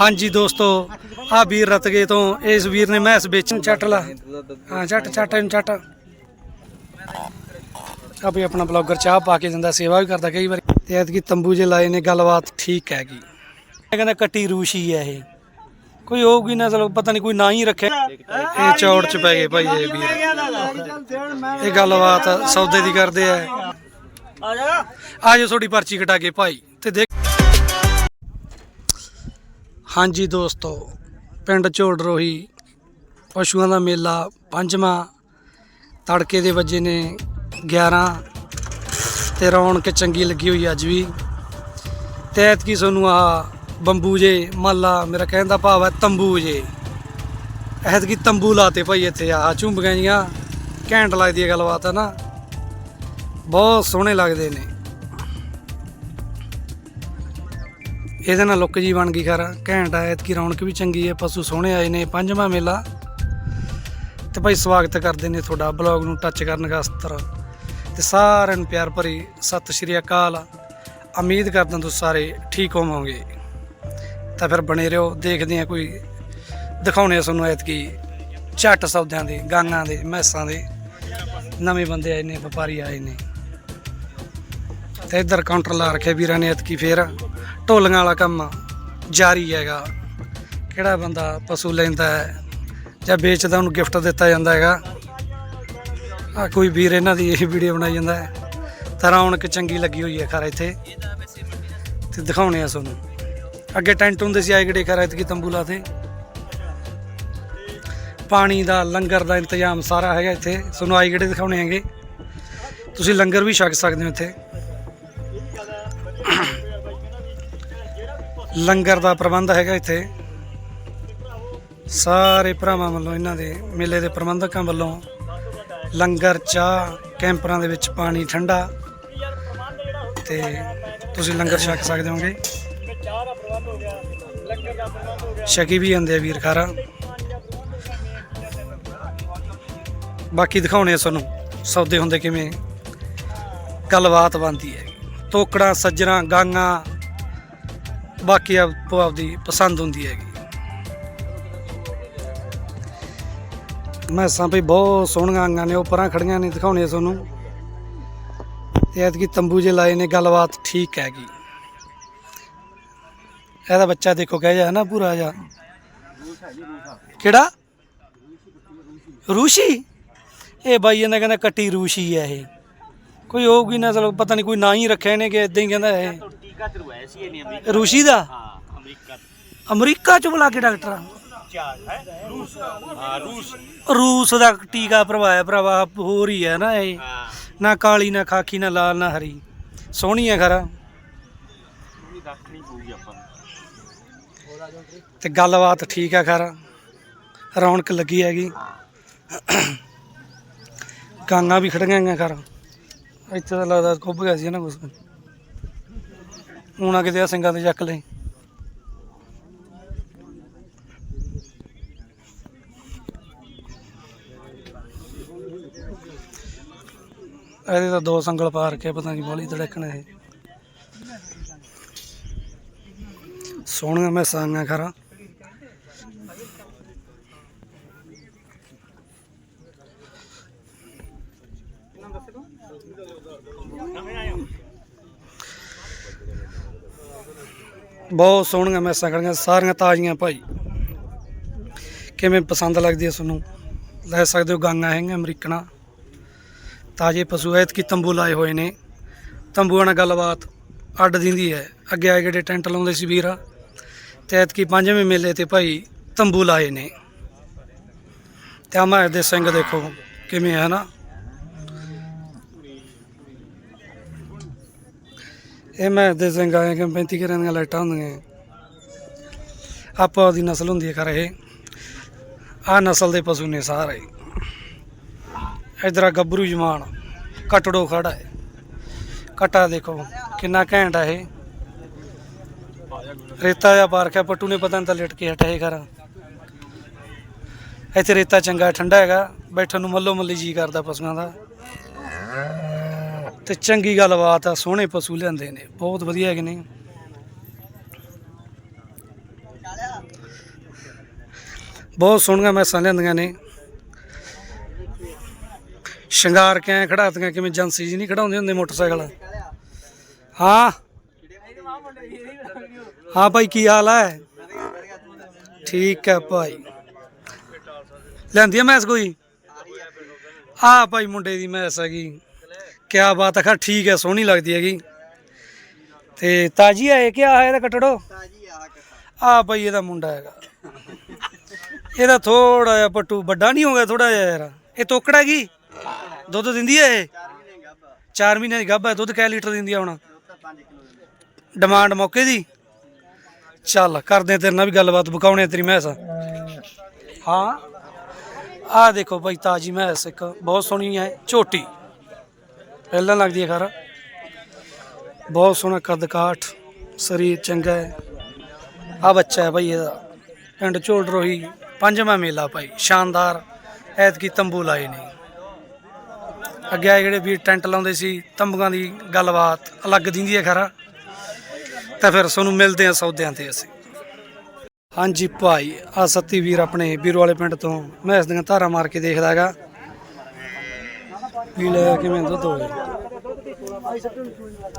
ਹਾਂਜੀ ਦੋਸਤੋ ਆ ਵੀਰ ਰਤਗੇ ਤੋਂ। ਇਸ ਵੀਰ ਨੇ ਮੈਸ ਵੇਚਣ ਚੱਟ ਲਾ। ਹਾਂ, ਚੱਟ ਚੱਟ, ਇਹਨੂੰ ਚੱਟ। ਆ ਵੀ ਆਪਣਾ ਬਲੌਗਰ ਚਾਹ ਪਾ ਕੇ ਦਿੰਦਾ, ਸੇਵਾ ਵੀ ਕਰਦਾ ਕਈ ਵਾਰੀ। ਤੇ ਐਤਕੀ ਤੰਬੂ ਜੇ ਲਾਏ ਨੇ, ਗੱਲਬਾਤ ਠੀਕ ਹੈਗੀ। ਕਹਿੰਦਾ ਕੱਟੀ ਰੂਸ਼ੀ ਹੈ ਇਹ। ਕੋਈ ਹੋਊਗੀ ਨਾ, ਚਲੋ, ਪਤਾ ਨਹੀਂ ਕੋਈ ਨਾ ਹੀ ਰੱਖਿਆ। ਇਹ ਚੌੜ ਚ ਪੈ ਗਏ ਭਾਈ ਇਹ ਵੀਰ। ਇਹ ਗੱਲਬਾਤ ਸੌਦੇ ਦੀ ਕਰਦੇ ਆ। ਆਜੋ ਤੁਹਾਡੀ ਪਰਚੀ ਕਟਾ ਕੇ ਭਾਈ। ਤੇ ਦੇਖ ਹਾਂਜੀ ਦੋਸਤੋ, ਪਿੰਡ ਝੋੜ ਰੋਹੀ ਪਸ਼ੂਆਂ ਦਾ ਮੇਲਾ ਪੰਜਵਾਂ, ਤੜਕੇ ਦੇ ਵਜੇ ਨੇ 11 ਤੇ ਰੌਣਕ ਚੰਗੀ ਲੱਗੀ ਹੋਈ ਅੱਜ ਵੀ। ਤੇ ਐਤਕੀ ਤੁਹਾਨੂੰ ਆ ਬੰਬੂ ਜੇ, ਮਾਲਾ ਮੇਰਾ ਕਹਿਣ ਦਾ ਭਾਵ ਹੈ ਤੰਬੂ ਜੇ। ਐਤਕੀ ਤੰਬੂ ਲਾਤੇ ਭਾਈ ਇੱਥੇ ਆ ਝੁੰਬੀਆਂ ਜੀਆਂ, ਘੈਂਟ ਲੱਗਦੀ ਹੈ ਗੱਲਬਾਤ, ਹੈ ਨਾ? ਬਹੁਤ ਸੋਹਣੇ ਲੱਗਦੇ ਨੇ। ਇਹਦੇ ਨਾਲ ਲੁੱਕ ਜੀ ਬਣ ਗਈ ਖਰ, ਘੈਂਟ ਆ, ਐਤਕੀ ਰੌਣਕ ਵੀ ਚੰਗੀ ਹੈ ਪਸ਼ੂ ਸੋਹਣੇ ਆਏ ਨੇ, ਪੰਜਵਾਂ ਮੇਲਾ। ਤੇ ਭਾਈ ਸਵਾਗਤ ਕਰਦੇ ਨੇ ਤੁਹਾਡਾ ਬਲੌਗ ਨੂੰ ਟੱਚ ਕਰਨ ਖਾਤਰ ਤੇ ਸਾਰਿਆਂ ਨੂੰ ਪਿਆਰ ਭਰੀ ਸਤਿ ਸ਼੍ਰੀ ਅਕਾਲ। ਉਮੀਦ ਕਰਦਾ ਤੁਸੀਂ ਸਾਰੇ ਠੀਕ ਹੋਵੋਗੇ। ਤਾਂ ਫਿਰ ਬਣੇ ਰਹੋ, ਦੇਖਦੇ ਆ ਕੋਈ ਦਿਖਾਉਣੇ ਆ ਤੁਹਾਨੂੰ ਐਤਕੀ ਝੱਟ ਸੌਦਿਆਂ ਦੇ, ਗਾਂਗਾਂ ਦੇ, ਮੈਸਾਂ ਦੇ। ਨਵੇਂ ਬੰਦੇ ਆਏ ਨੇ, ਵਪਾਰੀ ਆਏ ਨੇ। ਤੇ ਇੱਧਰ ਕਾਊਂਟਰ ਲਾ ਰੱਖਿਆ ਵੀਰਾਂ ਨੇ ਐਤਕੀ ਫੇਰ। ਢੋਲੀਆਂ ਵਾਲਾ ਕੰਮ ਜਾਰੀ ਹੈਗਾ। ਕਿਹੜਾ ਬੰਦਾ ਪਸ਼ੂ ਲੈਂਦਾ ਹੈ ਜਾਂ ਵੇਚਦਾ ਉਹਨੂੰ ਗਿਫਟ ਦਿੱਤਾ ਜਾਂਦਾ ਹੈਗਾ। ਆ ਕੋਈ ਵੀਰ ਇਹਨਾਂ ਦੀ ਇਹ ਵੀਡੀਓ ਬਣਾਈ ਜਾਂਦਾ ਹੈ। ਤਾਂ ਰੌਣਕ ਚੰਗੀ ਲੱਗੀ ਹੋਈ ਹੈ ਖਰ ਇੱਥੇ। ਤੇ ਦਿਖਾਉਣੇ ਆ ਤੁਹਾਨੂੰ। ਅੱਗੇ ਟੈਂਟ ਹੁੰਦੇ ਸੀ, ਆਏ ਗੜੇ ਖਰ ਐਤਕੀ ਤੰਬੂ ਲਾਤੇ ਪਾਣੀ ਦਾ, ਲੰਗਰ ਦਾ ਇੰਤਜ਼ਾਮ ਸਾਰਾ ਹੈਗਾ ਇੱਥੇ। ਤੁਹਾਨੂੰ ਆਈ ਗੜੇ ਦਿਖਾਉਣੇ ਹੈਗੇ। ਤੁਸੀਂ ਲੰਗਰ ਵੀ ਛਕ ਸਕਦੇ ਹੋ ਇੱਥੇ। ਲੰਗਰ ਦਾ ਪ੍ਰਬੰਧ ਹੈਗਾ ਇੱਥੇ। ਸਾਰੇ ਭਰਾਵਾਂ ਵੱਲੋਂ ਇਹਨਾਂ ਦੇ ਮੇਲੇ ਦੇ ਪ੍ਰਬੰਧਕਾਂ ਵੱਲੋਂ ਲੰਗਰ, ਚਾਹ, ਕੈਂਪਰਾਂ ਦੇ ਵਿੱਚ ਪਾਣੀ ਠੰਡਾ। ਤੇ ਤੁਸੀਂ ਲੰਗਰ ਛਕ ਸਕਦੇ ਹੋਗੇ। ਛਕੀ ਵੀ ਜਾਂਦੇ ਆ ਵੀਰ ਖਾਰਾ। ਬਾਕੀ ਦਿਖਾਉਣੇ ਆ ਤੁਹਾਨੂੰ, ਸੌਦੇ ਹੁੰਦੇ ਕਿਵੇਂ। ਗੱਲਬਾਤ ਬਣਦੀ ਹੈ। ਤੋਕੜਾਂ ਸੱਜਣਾ ਗਾਂਗਾ ਬਾਕੀ ਆਪੋ ਆਪਦੀ ਪਸੰਦ ਹੁੰਦੀ ਹੈਗੀ। ਮੈਸਾਂ ਵੀ ਬਹੁਤ ਸੋਹਣੀਆਂ ਆਂਗਾਂ ਨੇ, ਉਹ ਪਰਾਂ ਖੜੀਆਂ ਨੇ, ਦਿਖਾਉਣੇ ਆ ਤੁਹਾਨੂੰ। ਤੇ ਐਤਕੀ ਤੰਬੂ ਜੇ ਲਾਏ ਨੇ, ਗੱਲਬਾਤ ਠੀਕ ਹੈਗੀ। ਇਹਦਾ ਬੱਚਾ ਦੇਖੋ ਕਹਿ ਜਾ ਨਾ ਪੂਰਾ ਜਾ ਕਿਹੜਾ? ਰੂਸ਼ੀ? ਇਹ ਬਾਈ ਇਹਨਾਂ ਕਹਿੰਦਾ ਕੱਟੀ ਰੂਸ਼ੀ ਹੈ ਇਹ। ਕੋਈ ਹੋਊਗੀ ਨਾ, ਚਲੋ ਪਤਾ ਨਹੀਂ ਕੋਈ ਨਾ ਹੀ ਰੱਖਿਆ ਇਹਨੇ ਕਿ ਇਦਾਂ ਹੀ ਕਹਿੰਦਾ ਇਹ। ਟੀਕਾ ਚਲਵਾਇਆ ਸੀ ਇਹਨੇ ਅਮਰੀਕਾ ਰੂਸ਼ੀ ਦਾ? ਹਾਂ ਅਮਰੀਕਾ ਅਮਰੀਕਾ ਚ ਬੁਲਾ ਕੇ ਡਾਕਟਰ ਚਾਰ ਹੈ? ਰੂਸ ਹਾਂ ਰੂਸ। ਰੂਸ ਦਾ ਟੀਕਾ ਭਰਵਾਇਆ ਭਰਾਵਾ ਹੋਰ ਹੀ ਹੈ ਨਾ ਇਹ। ਹਾਂ। ਨਾ ਕਾਲੀ ਨਾ ਖਾਕੀ ਨਾ ਲਾਲ ਨਾ ਹਰੀ। ਸੋਹਣੀ ਹੈ ਖਰਾ ਵੀ ਰੱਖਣੀ ਪਊਗੀ ਆਪਾਂ ਨੂੰ। ਤੇ ਗੱਲਬਾਤ ਠੀਕ ਹੈ ਖਰਾ। ਰੌਣਕ ਲੱਗੀ ਹੈਗੀ। ਕਾਂਗਾ ਵੀ ਖੜੀਆਂ ਗਈਆਂ ਖਰਾ। ਇੱਥੇ ਤਾਂ ਲੱਗਦਾ ਕੁੱਬ ਗਿਆ ਸੀ ਨਾ ਕੁਛ। ਹੁਣ ਕਿਤੇ ਆ ਸਿੰਘਾਂ ਦੇ ਚੱਕ ਲਈ। ਇਹਦੇ ਤਾਂ ਦੋ ਸੰਗਲ ਪਾਰ ਕੇ ਪਤਾ ਨਹੀਂ ਬੋਲੀ ਧੜਕਣਾ ਇਹ। ਸੋਹਣੀਆਂ ਮੈਂ ਸਾਂਗਾ ਖਰਾ। ਬਹੁਤ ਸੋਹਣੀਆਂ ਮੈਸਾਂ ਖੜੀਆਂ, ਸਾਰੀਆਂ ਤਾਜ਼ੀਆਂ ਭਾਈ। ਕਿਵੇਂ ਪਸੰਦ ਲੱਗਦੀ ਹੈ ਤੁਹਾਨੂੰ? ਲੈ ਸਕਦੇ ਹੋ ਗਾਂਗਾ ਹੈਗੀਆਂ ਅਮਰੀਕਨਾ। ਤਾਜ਼ੇ ਪਸ਼ੂ, ਐਤਕੀ ਤੰਬੂ ਲਾਏ ਹੋਏ ਨੇ। ਤੰਬੂਆਂ ਨਾਲ ਗੱਲਬਾਤ ਅੱਡ ਦਿੰਦੀ ਹੈ। ਅੱਗੇ ਆਏ ਜਿਹੜੇ ਟੈਂਟ ਲਾਉਂਦੇ ਸੀ ਵੀਰ। ਤੇ ਐਤਕੀ ਪੰਜਵੇਂ ਮੇਲੇ ਤੇ ਭਾਈ ਤੰਬੂ ਲਾਏ ਨੇ। ਤੇ ਆਮਾ ਦੇ ਸਿੰਘ ਦੇਖੋ ਕਿਵੇਂ ਹੈ ਨਾ। ਇਹ ਮੈਂ ਦੇ ਸਿੰਘ ਆਏ ਕਿ 35 ਕਿਰਾਂ ਦੀਆਂ ਲਾਈਟਾਂ ਹੁੰਦੀਆਂ। ਆਪੋ ਦੀ ਨਸਲ ਹੁੰਦੀ ਹੈ ਕਰ ਇਹ। ਆ ਨਸਲ ਦੇ ਪਸ਼ੂ ਨੇ ਸਾਰੇ। ਇਧਰ ਆ ਗੱਭਰੂ ਜਮਾਨ ਕਟੜੋ ਖੜਾ ਹੈ। ਕਟਾ ਦੇਖੋ, ਕਿੰਨਾ ਘੈਂਟ ਆ ਇਹ। ਰੇਤਾ ਜਾਂ ਪਾਰਕ ਹੈ, ਪੱਟੂ ਨੇ ਪਤਾ ਨਹੀਂ ਤਾਂ ਲਿਟ ਕੇ ਹਟਿਆ ਇਹ ਘਰ। ਇੱਥੇ ਰੇਤਾ ਚੰਗਾ ਠੰਡਾ ਹੈਗਾ, ਬੈਠਣ ਨੂੰ ਮੱਲੋ ਮੱਲੀ ਜੀ ਕਰਦਾ ਪਸ਼ੂਆਂ ਦਾ। ਤੇ ਚੰਗੀ ਗੱਲਬਾਤ ਆ, ਸੋਹਣੇ ਪਸ਼ੂ ਲਿਆਂਦੇ ਨੇ, ਬਹੁਤ ਵਧੀਆ ਹੈਗੇ ਨੇ ਬਹੁਤ ਸੋਹਣੀਆਂ ਮੈਸਾਂ ਲਿਆਂਦੀਆਂ ਨੇ। ਸ਼ਿੰਗਾਰ ਕੇ ਐਂ ਖੜਾਤੀਆਂ, ਕਿਵੇਂ ਜੰਸੀ ਜੀ ਨਹੀਂ ਖੜਾਉਂਦੇ ਹੁੰਦੇ ਮੋਟਰਸਾਈਕਲ? ਹਾਂ? ਹਾਂ ਭਾਈ, ਕੀ ਹਾਲ ਹੈ ਠੀਕ ਹੈ ਭਾਈ। ਲੈਂਦੀ ਆ ਮੈਸ ਕੋਈ? ਆ ਭਾਈ, ਮੁੰਡੇ ਦੀ ਮੈਸ ਹੈਗੀ। ਕਿਆ ਬਾਤ ਹੈ ਖਾ ਠੀਕ ਹੈ ਸੋਹਣੀ ਲੱਗਦੀ ਹੈਗੀ। ਤੇ ਤਾਜੀ ਹੈ ਕਿਆ ਹੈ ਇਹਦਾ ਕਟੜੋ? ਆ ਭਾਈ ਇਹਦਾ ਮੁੰਡਾ ਹੈਗਾ। ਇਹਦਾ ਥੋੜਾ ਜਿਹਾ ਪੱਟੂ ਵੱਡਾ ਨਹੀਂ ਹੋ ਗਿਆ ਥੋੜਾ ਜਿਹਾ ਯਾਰ। ਇਹ ਤੋਕੜਾ ਕੀ? ਦੁੱਧ ਦਿੰਦੀ ਹੈ ਇਹ? 4 ਮਹੀਨਿਆਂ ਦੀ ਗੱਭ। ਹੈ ਦੁੱਧ ਕੈ ਲੀਟਰ ਦਿੰਦੀ ਆ ਹੁਣ? ਡਿਮਾਂਡ ਮੌਕੇ ਦੀ? ਚੱਲ ਕਰਦੇ ਆ ਤੇਰੇ ਨਾਲ ਵੀ ਗੱਲਬਾਤ ਬਕਾਉਣੇ ਆ ਤੇਰੀ ਮੈਸ। ਹਾਂ। ਆ ਦੇਖੋ ਭਾਈ ਤਾਜੀ ਮੈਸ ਇੱਕ ਬਹੁਤ ਸੋਹਣੀ ਹੈ ਝੋਟੀ। ਪਹਿਲਾਂ ਲੱਗਦੀ ਹੈ ਖਰ। ਬਹੁਤ ਸੋਹਣਾ ਕੱਦ ਕਾਠ ਸਰੀਰ ਚੰਗਾ ਹੈ। ਆ ਬੱਚਾ ਹੈ ਭਾਈ ਇਹਦਾ। ਪਿੰਡ ਝੋਲ ਰੋਹੀ ਪੰਜਵਾਂ ਮੇਲਾ ਭਾਈ, ਸ਼ਾਨਦਾਰ। ਐਤਕੀ ਤੰਬੂ ਲਾਏ ਨੇ। ਅੱਗੇ ਆਏ ਜਿਹੜੇ ਵੀਰ ਟੈਂਟ ਲਾਉਂਦੇ ਸੀ, ਤੰਬੂਆਂ ਦੀ ਗੱਲਬਾਤ ਅਲੱਗ ਦਿੰਦੀ ਹੈ ਖਰਾ। ਤਾਂ ਫਿਰ ਤੁਹਾਨੂੰ ਮਿਲਦੇ ਆ ਸੌਦਿਆਂ ਤੇ ਅਸੀਂ। ਹਾਂਜੀ ਭਾਈ ਆ ਸੱਤੀ ਵੀਰ ਆਪਣੇ ਵੀਰੋ ਵਾਲੇ ਪਿੰਡ ਤੋਂ, ਮੈਂ ਇਸ ਦੀਆਂ ਧਾਰਾਂ ਮਾਰ ਕੇ ਦੇਖਦਾ ਹੈਗਾ। ਵੀ ਲੈ ਕਿਵੇਂ ਦੁੱਧ ਹੋਵੇ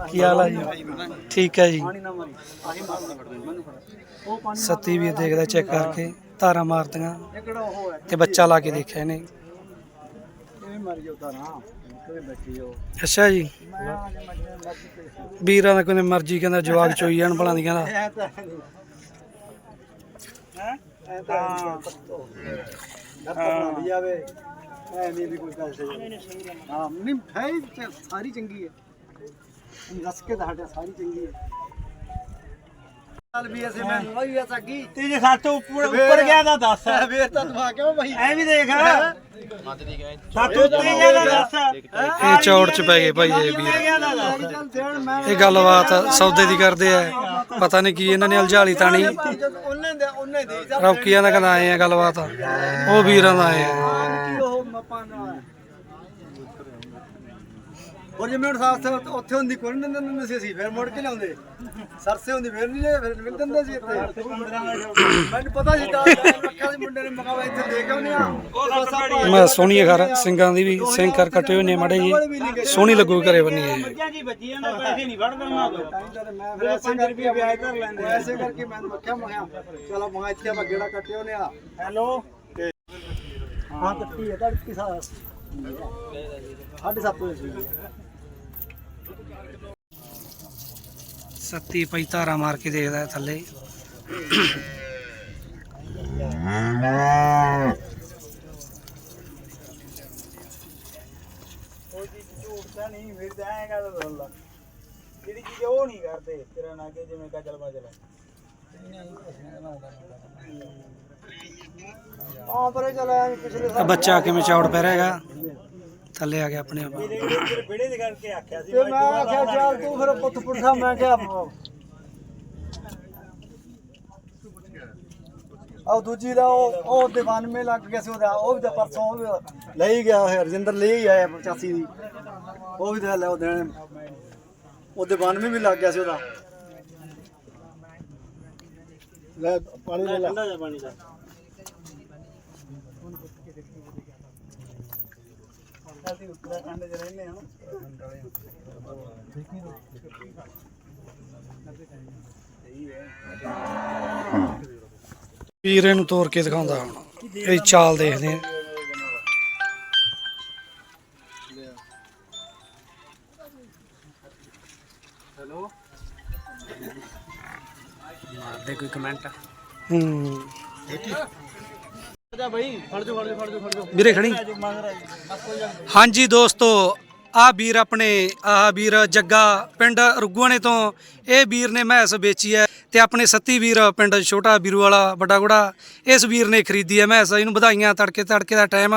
ਕੀ ਹਾਲ ਆ ਜੀ? ਠੀਕ ਹੈ ਜੀ। ਸੱਤੀ ਵੀਰ ਦੇਖਦਾ ਚੈੱਕ ਕਰਕੇ, ਧਾਰਾਂ ਮਾਰਦੀਆਂ ਤੇ ਬੱਚਾ ਲਾ ਕੇ ਦੇਖਿਆ ਇਹਨੇ। ਅੱਛਾ ਜੀ। ਵੀਰਾਂ ਦਾ ਕੋਈ ਮਰਜ਼ੀ ਕਹਿੰਦਾ ਜਵਾਬ ਚੋਈ ਜਾਣ ਭਲਾਂ ਦੀ ਕਹਿੰਦਾ। ਸਾਰੀ ਚੰਗੀ ਹੈ। ਦੱਸ ਕੇ ਤੁਹਾਡਾ ਸਾਰੀ ਚੰਗੀ ਹੈ। ਚੱਲ ਵੀ ਐਸੇ ਮੈਂ ਵਹੀ ਐਸਾ ਕੀ ਤੇ ਜੇ ਸਾਤੋਂ ਉੱਪਰ ਉੱਪਰ ਗਿਆ ਤਾਂ ਦੱਸ। ਵੇ ਤਾਂ ਤੂੰ ਆ ਕਿਉਂ ਭਾਈ ਐ ਵੀ ਦੇਖ। ਸਾਤੋਂ ਉੱਤੇ ਗਿਆ ਤਾਂ ਦੱਸ। ਇਹ ਚੌੜ ਚ ਪੈ ਗਏ ਭਾਈ ਇਹ ਵੀਰ। ਇਹ ਗੱਲਬਾਤ ਸੌਦੇ ਦੀ ਕਰਦੇ ਆ। ਪਤਾ ਨਹੀਂ ਕੀ ਇਹਨਾਂ ਨੇ ਉਲਝਾਲੀ ਤਾਣੀ ਰੌਕੀਆਂ ਦਾ ਕਹਿੰਦਾ ਆਏ ਆ ਗੱਲਬਾਤ? ਉਹ ਵੀਰਾਂ ਦਾ ਆਏ ਆ। ਹੋਰ ਜੇ ਮੈਂ ਹੁਣ ਸਾਥ ਉੱਥੇ ਹੁੰਦੀ ਕੋਈ ਨਹੀਂ ਦਿੰਦੇ ਸੀ ਅਸੀਂ ਫਿਰ ਮੁੜ ਕੇ ਲਿਆਉਂਦੇ। ਸਰਸੇ ਹੁੰਦੀ ਫਿਰ ਨਹੀਂ ਲਿਆ ਫਿਰ ਮਿਲ ਦਿੰਦੇ ਸੀ ਇੱਥੇ। ਮੈਨੂੰ ਪਤਾ ਸੀ ਤਾਂ ਦੇ ਮੁੰਡੇ ਨੇ ਮਗਾਵਾ ਇੱਥੇ ਦੇ ਕੇ ਆਉਨੇ ਆ। ਮੈਂ ਸੋਹਣੀ ਘਰ ਸਿੰਘਾਂ ਦੀ ਵੀ ਸਿੰਘ ਕਰ ਕੱਟੇ ਹੋਏ ਨੇ ਮਾੜੇ ਜੀ ਸੋਹਣੀ ਲੱਗੂ ਘਰੇ ਬੰਨੀ ਇਹ। ਬੱਚਿਆਂ ਜੀ ਬੱਜੀ ਜਾਂਦਾ ਪੈਸੇ ਨਹੀਂ ਹੀ ਤਾਂ ਮੈਂ ਫਿਰ ਐਸੇ ਕਰਕੇ ਵਿਆਜ ਕਰ ਲੈਂਦੇ ਐਸੇ ਕਰਕੇ ਮੈਂ ਮੱਖਿਆ ਮਗਿਆ ਚਲੋ ਮਗਾ ਇੱਥੇ ਆਪਾਂ ਗੇੜਾ ਕੱਟੇ ਆਉਨੇ ਆ। ਹੈਲੋ? ਹਾਂ ਕੱਟੀ ਹੈ ਤੜਕੀ ਸਾਹ ਸਾਢੇ ਸੱਤ ਵਜੇ ਸੀ। ਸੱਤੀ ਪਈ ਧਾਰਾ ਮਾਰ ਕੇ ਦੇਖਦਾ ਥੱਲੇ। ਕੋਈ ਝੂਠ ਨਹੀਂ ਫਿਰ ਜਾਏਗਾ ਤਾਂ ਦੱਸ ਲਾ ਜਿਹੜੀ ਚੀਜ਼ ਉਹ ਨਹੀਂ ਕਰਦੇ ਤੇਰਾ ਨਾ ਕਿ ਜਿਵੇਂ ਕਜਲ ਬਜਲ ਪਰੇ ਚਲ ਪਿਛਲੇ ਬੱਚਾ ਕਿਵੇਂ ਚੌੜ ਪੈ ਰਿਹਾ ਹੈਗਾ? ਥੱਲੇ ਆ ਗਿਆ ਆਪਣੇ ਆਪ। ਤੇਰੇ ਵਿੜੇ ਦੇ ਕਰਕੇ ਆਖਿਆ ਸੀ ਤੇ ਮੈਂ ਆਖਿਆ ਚੱਲ ਤੂੰ ਫਿਰ ਪੁੱਤ ਪੁੱਠਾ ਮੈਂ ਕਿਹਾ ਆਹ ਦੂਜੀ ਦਾ ਉਹ ਉਹ ਦੀਵਾਨ ਮੇ ਲੱਗ ਗਿਆ ਸੀ ਉਹਦਾ ਉਹ ਵੀ ਤਾਂ ਪਰਸੋਂ ਉਹ ਲੈ ਹੀ ਗਿਆ ਹੋਇਆ ਰਜਿੰਦਰ ਲੈ ਹੀ ਆਇਆ 85 ਦੀ। ਉਹ ਵੀ ਤਾਂ ਲੈ ਉਹ ਦੇਣ ਉਹ ਦੀਵਾਨ ਮੇ ਵੀ ਲੱਗ ਗਿਆ ਸੀ ਉਹਦਾ। ਲੈ ਪਾਣੀ ਲੈ ਲੈ। ਠੰਡਾ ਪਾਣੀ ਦਾ ਅਸੀਂ ਉੱਤਰਾਖੰਡ ਚ ਰਹਿੰਦੇ ਹਾਂ ਵੀਰੇ ਨੂੰ ਤੋੜ ਕੇ ਦਿਖਾਉਂਦਾ ਹੁਣ। ਇਹ ਚਾਲ ਦੇਖਦੇ ਆ। ਹੈਲੋ। ਮਾਰਦੇ ਕੋਈ ਕਮੈਂਟ ਹੂੰ। ਵੀਰੇ ਖੜੀ। ਹਾਂਜੀ ਦੋਸਤੋ, ਆ ਵੀਰ ਆਪਣੇ, ਆ ਵੀਰ ਜੱਗਾ ਪਿੰਡ ਰੁੱਗੂਆਣੇ ਤੋਂ। ਇਹ ਵੀਰ ਨੇ ਮੈਸ ਵੇਚੀ ਹੈ ਤੇ ਆਪਣੇ ਸੱਤੀ ਵੀਰ ਪਿੰਡ ਛੋਟਾ ਵੀਰੂ ਵਾਲਾ ਵੱਡਾ ਗੁੜਾ ਇਸ ਵੀਰ ਨੇ ਖਰੀਦੀ ਹੈ ਮੈਸ। ਇਹਨੂੰ ਵਧਾਈਆਂ ਤੜਕੇ ਤੜਕੇ ਦਾ ਟਾਈਮ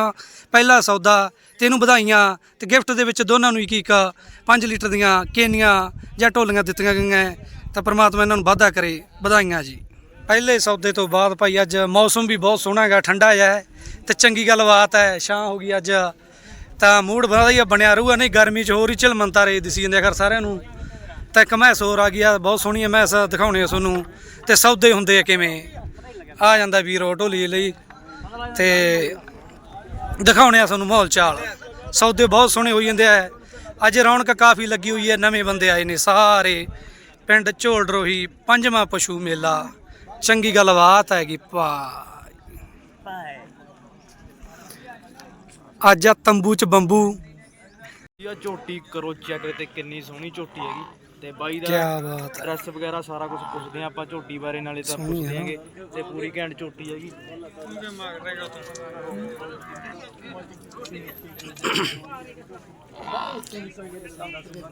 ਪਹਿਲਾ ਸੌਦਾ ਤੇ ਇਹਨੂੰ ਵਧਾਈਆਂ ਤੇ ਗਿਫਟ ਦੇ ਵਿੱਚ ਦੋਨਾਂ ਨੂੰ ਇੱਕ ਇੱਕ 5 ਲੀਟਰ ਦੀਆਂ ਕੇਨੀਆਂ ਜਾਂ ਢੋਲੀਆਂ ਦਿੱਤੀਆਂ ਗਈਆਂ ਤਾਂ ਪਰਮਾਤਮਾ ਇਹਨਾਂ ਨੂੰ ਵਾਧਾ ਕਰੇ, ਵਧਾਈਆਂ ਜੀ। ਪਹਿਲੇ ਸੌਦੇ ਤੋਂ ਬਾਅਦ ਭਾਈ ਅੱਜ ਮੌਸਮ ਵੀ ਬਹੁਤ ਸੋਹਣਾ ਹੈਗਾ, ਠੰਡਾ ਜਿਹਾ ਹੈ ਤੇ ਚੰਗੀ ਗੱਲਬਾਤ ਹੈ, ਛਾਂ ਹੋ ਗਈ ਅੱਜ। ਤਾਂ ਮੂਡ ਵਧੀਆ ਬਣਿਆ ਰਹੂਗਾ, ਨਹੀਂ ਗਰਮੀ 'ਚ ਹੋਰ ਹੀ ਝਲਮੰਤਾ ਰੇ ਦਿਸੀ ਜਾਂਦੇ ਖਰ ਸਾਰਿਆਂ ਨੂੰ। ਤਾਂ ਇੱਕ ਮੈਸ ਹੋਰ ਆ ਗਈ ਆ, ਬਹੁਤ ਸੋਹਣੀ ਮੈਸ, ਦਿਖਾਉਣੇ ਆ ਤੁਹਾਨੂੰ। ਤੇ ਸੌਦੇ ਹੁੰਦੇ ਆ ਕਿਵੇਂ? ਆ ਜਾਂਦਾ ਵੀਰ ਆਟੋ ਲਈ ਲਈ। ਤੇ ਦਿਖਾਉਣੇ ਆ ਤੁਹਾਨੂੰ ਮਾਹੌਲ ਚਾਲ। ਸੌਦੇ ਬਹੁਤ ਸੋਹਣੇ ਹੋਈ ਜਾਂਦੇ ਆ। ਅੱਜ ਰੌਣਕ ਕਾਫੀ ਲੱਗੀ ਹੋਈ ਹੈ, ਨਵੇਂ ਬੰਦੇ ਆਏ ਨੇ ਸਾਰੇ। ਪਿੰਡ ਝੋਲ ਰੋਹੀ, ਪੰਜਵਾਂ ਪਸ਼ੂ ਮੇਲਾ। ਚੰਗੀ ਗੱਲਬਾਤ ਹੈਗੀ ਭਾ ਅੱਜ ਆ ਤੰਬੂ ਚ ਬੰਬੂ। ਇਹ ਝੋਟੀ ਕਰੋ ਚੈੱਕ ਤੇ ਕਿੰਨੀ ਸੋਹਣੀ ਝੋਟੀ ਹੈਗੀ। ਤੇ ਬਾਈ ਕੀ ਦਾ ਬਾਤ ਹੈ। ਰਸ ਵਗੈਰਾ ਸਾਰਾ ਕੁਝ ਪੁੱਛਦੇ ਆ ਆਪਾਂ ਝੋਟੀ ਬਾਰੇ ਨਾਲੇ ਤਾਂ ਸੋਹਣੀ ਪੁੱਛਦੇ ਨਾ। ਆਂਗੇ ਤੇ ਪੂਰੀ ਘੈਂਟ ਝੋਟੀ ਹੈਗੀ।